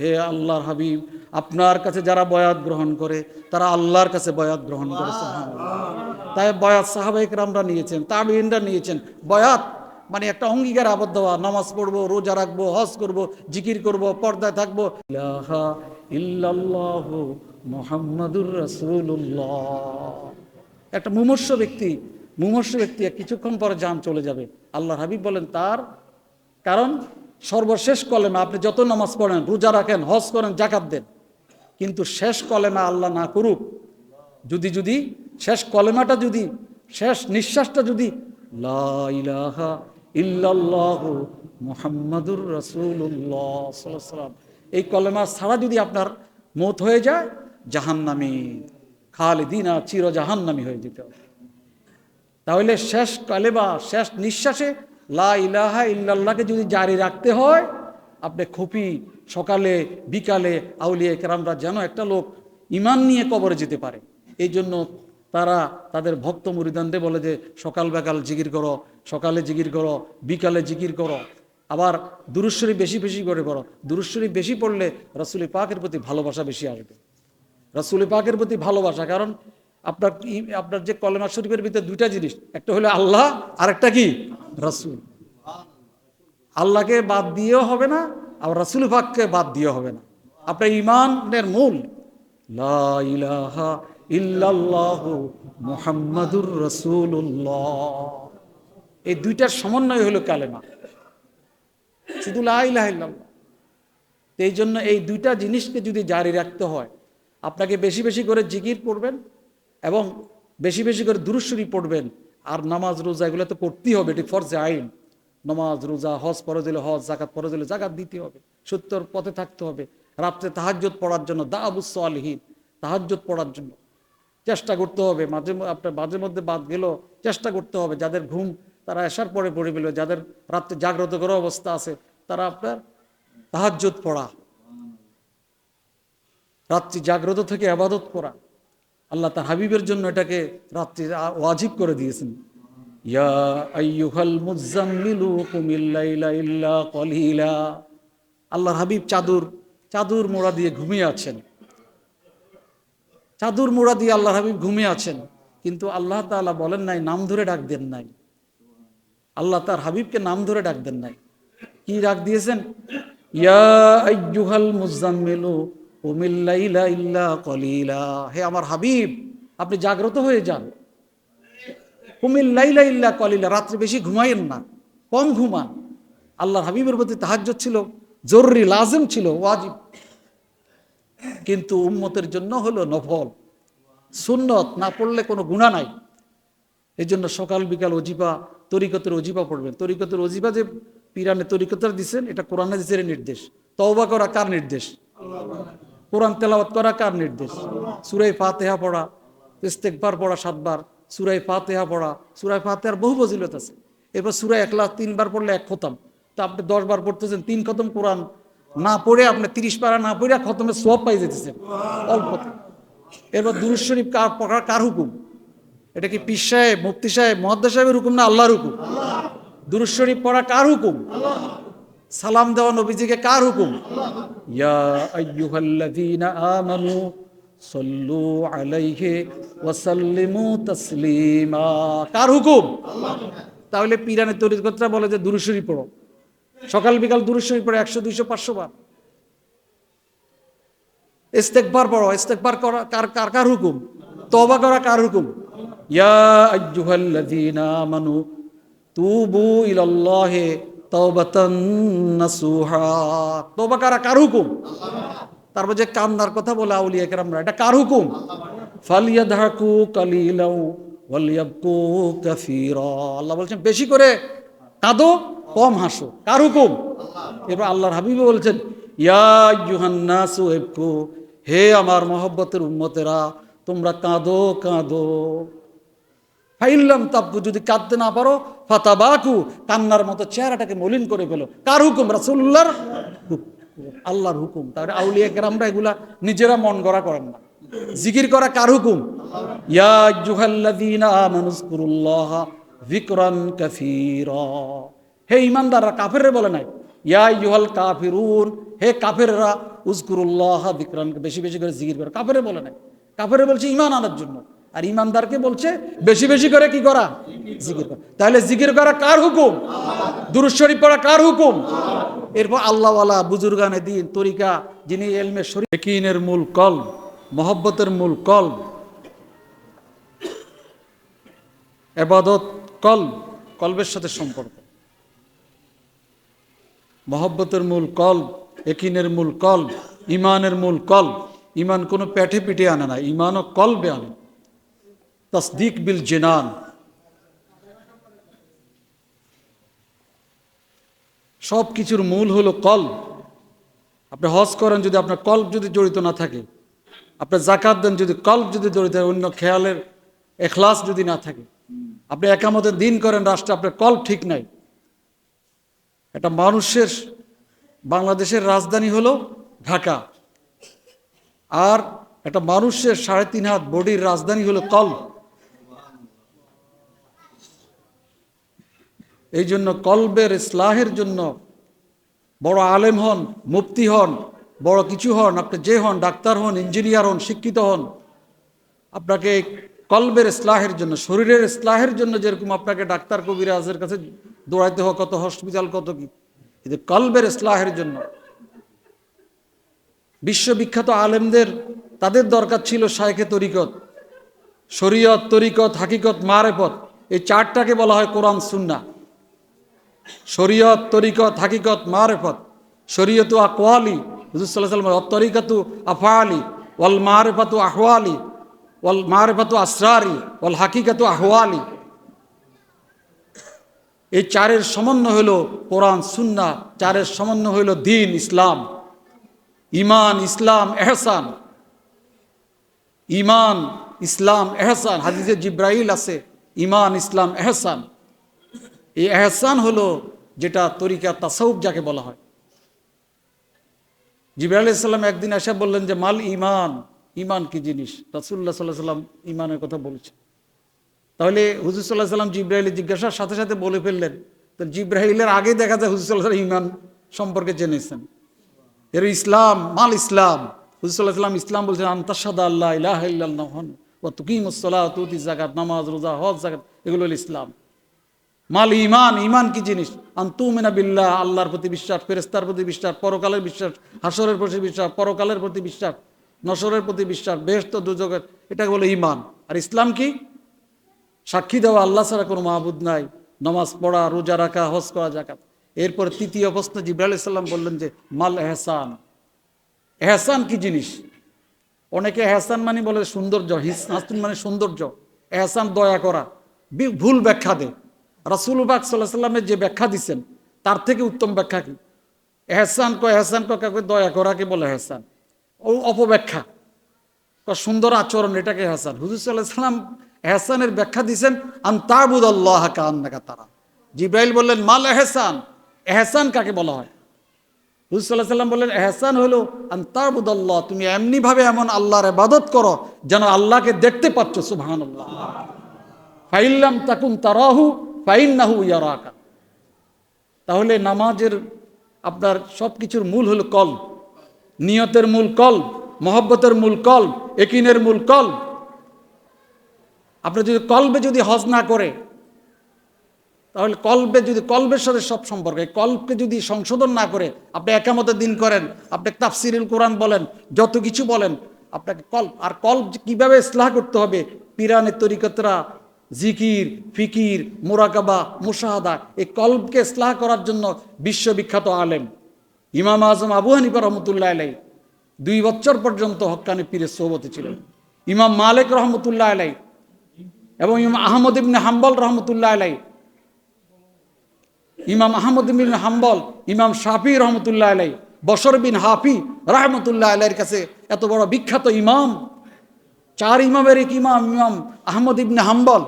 হে আল্লাহর হাবিব, আপনার কাছে যারা বয়াত গ্রহণ করে, তারা আল্লাহর কাছে বয়াত গ্রহণ করে তাই বয়াত সাহাবাহিক রামরা নিয়েছেন তাবিনরা নিয়েছেন। বয়াত মানে একটা অঙ্গীকার আবদ্ধ হওয়া, নামাজ পড়ব, রোজা রাখব, হজ করব, জিকির করব, পর্দায় থাকব। মুহাম্মাদুর একটা মুমূর্ষ ব্যক্তি মুমূর্ষ ব্যক্তি কিছুক্ষণ পরে যান চলে যাবে। আল্লাহ হাবিব বলেন, তার কারণ সর্বশেষ কলেমা, আপনি যত নামাজ পড়েন, রোজা রাখেন, হজ করেন জাকাত দেন। কিন্তু শেষ কলেমা আল্লাহ না করুক। যদি যদি শেষ কলেমাটা যদি, শেষ নিঃশ্বাসটা যদি, লা ইলাহা ইল্লাল্লাহু মুহাম্মাদুর সাল্লাম এই কলেমা ছাড়া যদি আপনার মত হয়ে যায়, জাহান্নামী, খালিদিনা চির জাহান্নামী হয়ে যেতে হবে। তাহলে শেষ কালেবা শেষ নিঃশ্বাসে লা ইলাহা ইল্লাল্লাহকে যদি জারি রাখতে হয়, আপনি খুপি সকালে, বিকালে আউলিয়া কেরামরা যেন একটা লোক ইমান নিয়ে কবরে যেতে পারে। এই জন্য তারা তাদের ভক্ত মুরিদানদের বলে যে, সকাল বেকাল জিকির করো, সকালে জিকির করো, বিকালে জিকির করো। আবার দুরুশ্বরী বেশি বেশি করে করো দুরুশ্বরী বেশি পড়লে রসুলি পাকের প্রতি ভালোবাসা বেশি আসবে। রসুল পাকের প্রতি ভালোবাসা, কারণ আপনার আপনার যে কলেমা শরীফের ভিতরে দুইটা জিনিস, একটা হলো আল্লাহ আর একটা কি? রসুল। আল্লাহকে বাদ দিয়েও হবে না আবার রসুল পাককে বাদ দিয়েও হবে না। আপনার ইমানের মূল। মুহাম্মাদুর রাসূলুল্লাহ। এই দুইটার সমন্বয় হলো কালেমা। শুধু লা ইলাহা ইল্লাল্লাহ। তো এই জন্য এই দুইটা জিনিসকে যদি জারি রাখতে হয়, আপনাকে বেশি বেশি করে জিকির পড়বেন এবং বেশি বেশি করে দুরুশ্বরী পড়বেন। আর নামাজ, রোজা, এগুলো তো করতেই হবে, এটি ফরজে আইন। নামাজ, রোজা, হজ পরে দিলে হজ জাকাত দিলে জাকাত দিতে হবে। সত্যর পথে থাকতে হবে। রাত্রে তাহাজ্জত পড়ার জন্য দা আবুস আলহীন তাহাজ্জত পড়ার জন্য চেষ্টা করতে হবে। মাঝে আপনার মাঝে মধ্যে বাদ গেলেও চেষ্টা করতে হবে। যাদের ঘুম, তারা আসার পরে পড়ে ফেলবে। যাদের রাত্রে জাগ্রত করা অবস্থা আছে, তারা আপনার তাহাজ্জত পড়া। রাত্রি জাগ্রত থেকে আবাদত করা। আল্লাহ তার হাবিবের জন্য এটাকে রাত্রি ওয়াজিব করে দিয়েছেন। আল্লাহর হাবিব চাদর চাদর মোড়া দিয়ে ঘুমিয়ে আছেন। চাদর মোড়া দিয়ে আল্লাহর হাবিব ঘুমিয়ে আছেন। কিন্তু আল্লাহ তাআলা বলেন নাই, নাম ধরে ডাক দেন নাই। আল্লাহ তার হাবিবকে নাম ধরে ডাক দেন নাই। কি ডাক দিয়েছেন? ইয়া মুজাম্মিলু হে আমার হাবিব, আপনি জাগ্রত হয়ে যান। কুমিল লাইলা ইল্লা কলিলা, রাত্রে বেশি ঘুমাইয়েন না, কম ঘুমান। আল্লাহর হাবিবের প্রতি তাহাজ্জুদ ছিল, জরুরি, লাজম ছিল, ওয়াজিব। কিন্তু উম্মতের জন্য হলো নফল। সুন্নত না পড়লে কোনো গুণা নাই। এই জন্য সকাল, বিকাল অজিপা তরিকতের অজিপা পড়বেন। তরিকতের অজিবা যে পিরানে তরিকতার দিচ্ছেন এটা কোরআন হাদিসের নির্দেশ। তওবা করা কার নির্দেশ? কোরআন তেলাওয়াত করা কার নির্দেশ? সুরাই ফাতেহা পড়া ইস্তেকবার পড়া সাতবার সুরাই ফাতেহা পড়া সুরাই ফাতেহার বহু ফজিলত আছে। এরপর সুরাই এক লাখ তিনবার পড়লে এক খতম। তা আপনি দশবার পড়তেছেন, তিন খতম কোরআন না পড়ে আপনি তিরিশ পারা না পড়ে খতমের সব পাই যেতেছেন, অল্প। এরপর দুরুজ শরীফ কার পড়ার কার হুকুম? এটা কি পীর সাহেব, মুফতি সাহেব, মহাদ্দা সাহেবের হুকুম না আল্লাহর হুকুম? দুরুজ শরীফ পড়া কার হুকুম? সালাম দেওয়া নবীজিকে কার হুকুম? ইয়া আইয়ুহাল্লাযীনা আমানু সাল্লু আলাইহি ওয়া সাল্লিমু তাসলিমা। কার হুকুম? তাহলে পিরানের তরিকতরা বলে যে দুরুজ শরীফ পড়ো। সকাল বিকাল দুরুজ শরীফ পড়ো একশো দুইশো পাঁচশো বার। ইস্তেকবার পড়ো ইস্তেকবার করা কার কার কার হুকুম? তওবা করা কার হুকুম? ইয়া আইয়ুহাল্লাযীনা আমানু তুবু ইলাল্লাহি তওবা করা? কার হুকুম? তারপর যে কান্দার কথা বলে আউলিয়া কেরামরা, এটা কার হুকুম? ফালিয়াদহাকু কালিলাও ওয়ালিয়াবকু কাসীরা। আল্লাহ বলছেন, বেশি করে কাঁদো, কম হাসো। কার হুকুম? এবার আল্লাহর হাবিবে বলছেন, ইয়া ইউহান্নাসু ইবকু হে আমার মহব্বতের উম্মতেরা, তোমরা কাঁদো কাঁদো। ফাইল্লাম তাব্বু যদি কাঁদতে না পারো, ফাতাবাকু, কান্নার মতো চেহারাটাকে মলিন করে ফেলো। কার হুকুম? রাসূলুল্লাহর হুকুম। আল্লাহর হুকুম। তাহলে আউলিয়া কেরামরা এগুলা নিজেরা মন গড়া করেন না। জিকির করা কার হুকুম? ইয়া আইয়ুহাল্লাযীনা আমানুযকুরুল্লাহ যিকরান কাসীরা। হে ইমানদাররা কাফেররা বলে নাই, ইয়া ইউহাল কাফিরুন, হে কাফেররা উজকুরুল্লাহ যিকরান, বেশি বেশি করে জিকির করে। কাফেরে বলে নাই। কাফেরে বলছে ইমান আনার জন্য। আর ইমানদারকে বলছে, বেশি বেশি করে কি করা? জিকির করা। তাহলে জিকির করা কার হুকুম? দুরুশ্বরী পড়া কার হুকুম? এরপর আল্লাহওয়ালা বুজুর্গানে দিন, তরিকা, যিনি এলমে শরীর মূল কল মহব্বতের মূল কল এবাদত কল কলবের সাথে সম্পর্ক। মহব্বতের মূল কল একিনের মূল কল ইমানের মূল কল ইমান কোনো প্যাঠে পিটে আনে না, ইমানও কলবে আনে। তসদিক বিল জেনান। সব কিছুর মূল হলো কল আপনি হজ করেন যদি আপনার কল্প যদি জড়িত না থাকে। আপনি জাকাত দেন যদি কল্প যদি জড়িত অন্য খেয়ালের এখলাস যদি না থাকে। আপনি একামতের দিন করেন, রাষ্ট্রে আপনার কল্প ঠিক নাই। এটা মানুষের বাংলাদেশের রাজধানী হলো ঢাকা। আর একটা মানুষের সাড়ে তিন হাত বডির রাজধানী হলো কল এই জন্য কলবের ইসলাহের জন্য বড় আলেম হন, মুফতি হন, বড় কিছু হন, আপনি যে হন, ডাক্তার হন, ইঞ্জিনিয়ার হন, শিক্ষিত হন, আপনাকে কলবের ইসলাহের জন্য, শরীরের ইসলাহের জন্য যেরকম আপনাকে ডাক্তার কবিরাজের কাছে দৌড়াইতে হোক কত হসপিটাল, কত কি কিন্তু কলবের ইসলাহের জন্য। বিশ্ববিখ্যাত আলেমদের, তাদের দরকার ছিল শায়েখে তরিকত, শরীয়ত, তরিকত, হাকিকত, মারেফত, এই চারটাকে বলা হয় কোরআন সুন্না শরীয়ত, তরিকত, হাকিকত, মারেফত। শরীয়ত আকওয়ালি, হুজুর সাল্লাহ তরিকতু আফালি ওয়াল মারেফাতু আহওয়ালি, ওয়াল মারেফাতু আসরারি, ওয়াল হাকিকাতু আহওয়ালি। এই চারের সমন্বয় হলো কোরআন সুন্না চারের সমন্বয় হলো দিন, ইসলাম। ইমান ইসলাম, এহসান। ইমান ইসলাম, এহসান। হাদিসে জিব্রাইল আছে ইমান ইসলাম, এহসান। এই এহসান হলো যেটা তরিকা তাসাউফ যাকে বলা হয়। জিব্রাইল ইসলাম একদিন এসে বললেন যে, মাল ইমান ইমান কি জিনিস? রাসুল্লাহ সাল্লাহ সাল্লাম ইমানের কথা বলছে তাহলে হুজুর সাল্লাহ সাল্লাম জিব্রাহিলের জিজ্ঞাসার সাথে সাথে বলে ফেললেন। তো জিব্রাহিলের আগে দেখা যায় হুজুর সাল্লাহ সাল্লাম ইমান সম্পর্কে জেনেছেন। এর ইসলাম, মাল ইসলাম। হুজুর সাল্লাহ সাল্লাম ইসলাম বলছেন আন্তাসাদা আল্লাহ ইলাহ ইল্লাহন ও তুকিমুসলাহ তুতি জাকাত নামাজ, রোজা, হজ জাকাত এগুলো হলো ইসলাম। মাল ইমান ইমান কি জিনিস? আন্তুমিনা বিল্লাহ, আল্লাহর প্রতি বিশ্বাস ফেরেস্তার প্রতি বিশ্বাস, পরকালের বিশ্বাস, হাসরের প্রতি বিশ্বাস, পরকালের প্রতি বিশ্বাস, নসরের প্রতি বিশ্বাস বেহস্ত দুজগের এটাকে বলে ইমান আর ইসলাম কি? সাক্ষী দেওয়া আল্লাহ ছাড়া কোনো মাহবুদ নাই। নমাজ পড়া, রোজা রাখা, হজ করা জাকাত এরপর তৃতীয় প্রশ্ন জিব্রাহ ইসলাম বললেন যে, মাল এহসান। এহসান কি জিনিস? অনেকে এহসান মানে বলে সৌন্দর্য হাসন মানে সৌন্দর্য। এহসান দয়া করা। ভুল ব্যাখ্যা দে। রাসুলবাক সাল্লাহ সাল্লামের যে ব্যাখ্যা দিচ্ছেন তার থেকে উত্তম ব্যাখ্যা কি? এহসান ক এহসান ক কাকে দয়া করাকে বলে এহসান। ও অপব্যাখ্যা। সুন্দর আচরণ এটাকে এহসান? হুজুর সাল্লাহ সাল্লাম এহসানের ব্যাখ্যা দিচ্ছেন আন্তাবুদ আল্লাহ কান্নাকা তারা। জিব্রাইল বললেন, মাল এহসান? এহসান কাকে বলা হয়? হুজুর সাল্লাহ সাল্লাম বললেন, এহসান হলো আন্তাবুদ আল্লাহ তুমি এমনিভাবে এমন আল্লাহর ইবাদত করো, যেন আল্লাহকে দেখতে পাচ্ছ সুবহান আল্লাহ ফাইল্লাম তাকুন তারাহু ফাইন্নাহু ইয়ারাকা। তাহলে নামাজের আপনার সব কিছুর মূল হলো কল নিয়তের মূল কল মহব্বতের মূল কল একিনের মূল কল আপনি যদি কলবে যদি হজ না করে, তাহলে কলবে যদি, কলবের সাথে সব সম্পর্ক, এই কল্পকে যদি সংশোধন না করে, আপনি একামতের দিন করেন, আপনি তাফসিরুল কোরআন বলেন, যত কিছু বলেন, আপনাকে কল্প আর কল্প যে কীভাবে ইসলাহ করতে হবে, পিরানের তরিকতরা জিকির, ফিকির, মোরাকাবা, মুশাহাদা, এই কল্পকে ইসলাহ করার জন্য বিশ্ববিখ্যাত আলেম। ইমাম আজম আবু হানিফা রহমতুল্লাহ আলাই দুই বছর পর্যন্ত হক্কানি পীরের সোবতে ছিলেন। ইমাম মালিক রহমতুল্লাহ আলাই এবং ইমাম আহমদ ইবনে হাম্বল রহমতুল্লাহ আলাই ইমাম আহমদ বিন হাম্বল, ইমাম শাফি রহমতুল্লাহ আলাই বসর বিন হাফি রহমতুল্লাহ আলাইয়ের কাছে এত বড় বিখ্যাত ইমাম। চার ইমামের এক ইমাম ইমাম আহমদ ইবনে হাম্বল।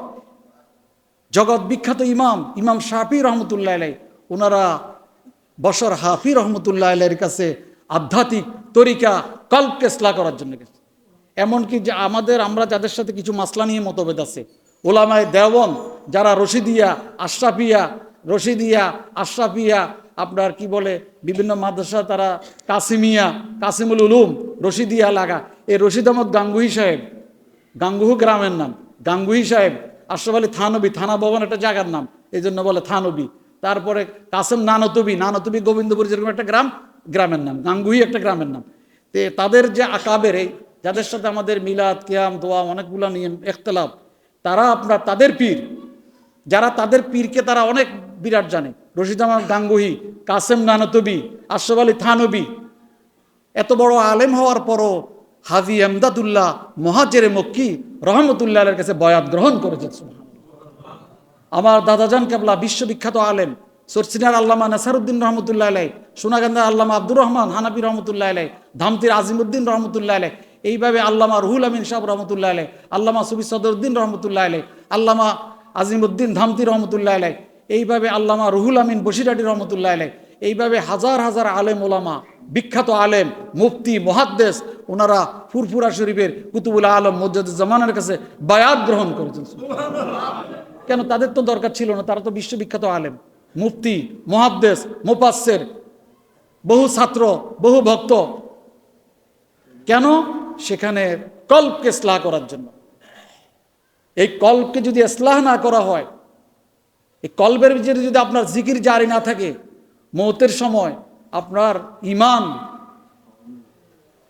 জগৎ বিখ্যাত ইমাম ইমাম শাফি রহমতুল্লাহ আলাই ওনারা বসর হাফি রহমতুল্লাহ আলাইয়ের কাছে আধ্যাত্মিক তরিকা, কল্প কেসলা করার জন্য গেছে। এমনকি যে আমাদের, আমরা যাদের সাথে কিছু মাসলা নিয়ে মতভেদ আছে, ওলামায় দেওবন যারা রশিদিয়া, আশরাফিয়া রশিদিয়া, আশরাফিয়া, আপনার কি বলে, বিভিন্ন মাদ্রাসা তারা কাসিমিয়া, কাসিমুল উলুম, রশিদিয়া লাগা। এই রশিদ আহমদ গাঙ্গুহি সাহেব, গাঙ্গুহু গ্রামের নাম, গাঙ্গুহি সাহেব আশরাফ আলী থানবী, থানা ভবন একটা জায়গার নাম এই জন্য বলে থানবী। তারপরে কাসেম নানতবি নানতবি গোবিন্দপুর যেরকম একটা গ্রাম, গ্রামের নাম গাঙ্গুহি একটা গ্রামের নাম। তে তাদের যে আকাবের এই, যাদের সাথে আমাদের মিলাদ, কিয়াম, দোয়া, অনেকগুলো নিয়ম, এখতলাফ, তারা আপনার তাদের পীর। যারা তাদের পীরকে তারা অনেক বিরাট জানে। রশিদ আহমদ গাঙ্গুহি, কাসেম নানতবি, আশরাফ আলী থানবী। এত বড় আলেম হওয়ার পরও হাজি এমদাদুল্লাহ মহাজেরে মক্কি রহমতুল্লাহ এর কাছে বয়াত গ্রহণ করেছেন। আমার দাদাজান কেবলা বিশ্ববিখ্যাত আলেম সরসিনার আল্লামা নাসারুদ্দিন রহমতুল্লাহ আলাই সোনাগান্ধার আল্লামা আব্দুর রহমান হানাবি রহমতুল্লাহ আলাই ধামতির আজিমুদ্দিন রহমতুল্লাহ আলাই এইভাবে আল্লামা রুহুল আমিন সাহেব রহমতুল্লাহ আলাই আল্লামা সুবি সদরুদ্দিন রহমতুল্লাহ আলাই আল্লামা আজিমুদ্দিন ধামতি রহমতুল্লাহ আলাই এইভাবে আল্লামা রুহুল আমিন বসিরাটি রহমতুল্লাহ আলাই এইভাবে হাজার হাজার আলেম ওলামা বিখ্যাত আলেম, মুফতি, মহাদ্দেশ ওনারা ফুরফুরা শরীফের কুতুবুল আলম মজ্জুজ্জামানের কাছে বায়াত গ্রহণ করেছেন। কেন? তাদের তো দরকার ছিল না, তারা তো বিশ্ববিখ্যাত আলেম, মুফতি, মহাদ্দেশ মোপাসের বহু ছাত্র, বহু ভক্ত। কেন? সেখানে কল্পকে স্লাহ করার জন্য। এই কল্পকে যদি ইসলাহ না করা হয়, এই কল্পের যদি আপনার জিকির জারি না থাকে, মৌতের সময় আপনার ইমান।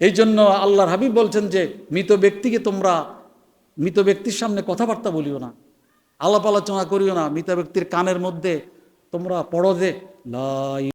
এই জন্য আল্লাহর হাবিব বলছেন যে, মৃত ব্যক্তিকে তোমরা, মৃত ব্যক্তির সামনে কথাবার্তা বলিও না, আলাপ আলোচনা করিও না, মৃত ব্যক্তির কানের মধ্যে তোমরা পড়ো যে